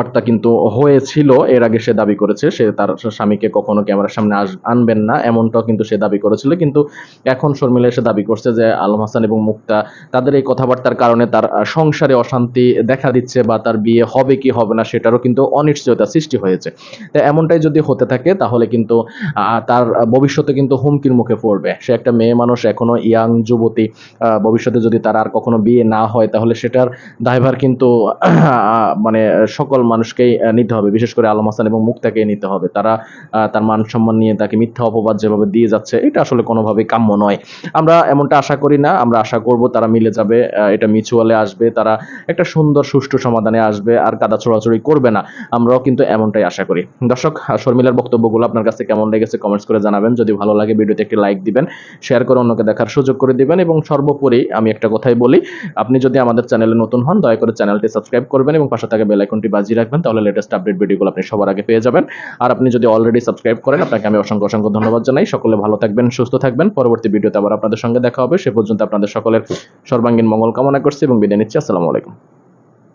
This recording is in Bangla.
বার্তা কিন্তু হয়েছিল, এর আগে সে দাবি করেছে, সে তার স্বামীকে কখনো ক্যামেরার সামনে আনবেন না, এমনটাও কিন্তু সে দাবি করেছিল, কিন্তু এখন শর্মিলা এসে দাবি করছে যে আলম হাসান এবং মুক্তা তাদের এই কথাবার্তার কারণে তার সংসারে অশান্তি দেখা দিচ্ছে বা তার বিয়ে হবে কি হবে না সেটারও কিন্তু অনিশ্চয়তা সৃষ্টি হয়েছে। তো এমনটাই যদি হতে থাকে, তাহলে কিন্তু তার ভবিষ্যতে কিন্তু হুমকির মুখে পড়বে। সে একটা মেয়ে মানুষ, এখনও ইয়াং যুবতী ভবিষ্যতে যদি তার আর কখনো বিয়ে না হয়, তাহলে সেটার দায়ভার কিন্তু মানে সকল মানুষকেই নিতে হবে। বিশেষ করে আলম হাসান এবং মুক্তাকে নিতে হবে। তারা তার মান সম্মান নিয়ে তাকে মিথ্যা অপবাদ যেভাবে দিয়ে যাচ্ছে, এটা আসলে কোনোভাবেই কাম্য নয়। আমরা এমনটা আশা করি না, আমরা আশা করব তারা মিলে যাবে এটা মিউচুয়ালে আসবে, তারা একটা সুন্দর, সুষ্ঠু সমাধানে আসবে, আর কাদা ছোড়াছড়ি করবে না। আমরাও কিন্তু এমনটাই আশা করি। দর্শক শর্মিলার বক্তব্যগুলো আপনার কাছে কেমন লেগেছে কমেন্টস করে জানাবেন। যদি ভালো লাগে ভিডিওতে একটি লাইক দিবেন শেয়ার করে অন্যকে দেখার সুযোগ করে দিবেন এবং সর্বোপরি আমি একটা কথাই বলি, আপনি যদি আমাদের চ্যানেলে নতুন হন, দয়া করে চ্যানেলটি সাবস্ক্রাইব করবেন এবং পাশে থাকা বেল আইকনটি বাজিয়ে রাখবেন, তাহলে লেটেস্ট আপডেট ভিডিওগুলো আপনি সবার আগে পেয়ে যাবেন। আর আপনি যদি অলরেডি সাবস্ক্রাইব করেন, আপনাকে আমি অসংখ্য অসংখ্য ধন্যবাদ জানাই। সকলে ভালো থাকবেন, সুস্থ থাকবেন। পরবর্তী ভিডিওতে আবার আপনাদের সঙ্গে দেখা হবে। সে পর্যন্ত আপনাদের সকলের সর্বাঙ্গীন মঙ্গল কামনা করছি এবং বিদায় নিচ্ছি। আসসালামু আলাইকুম।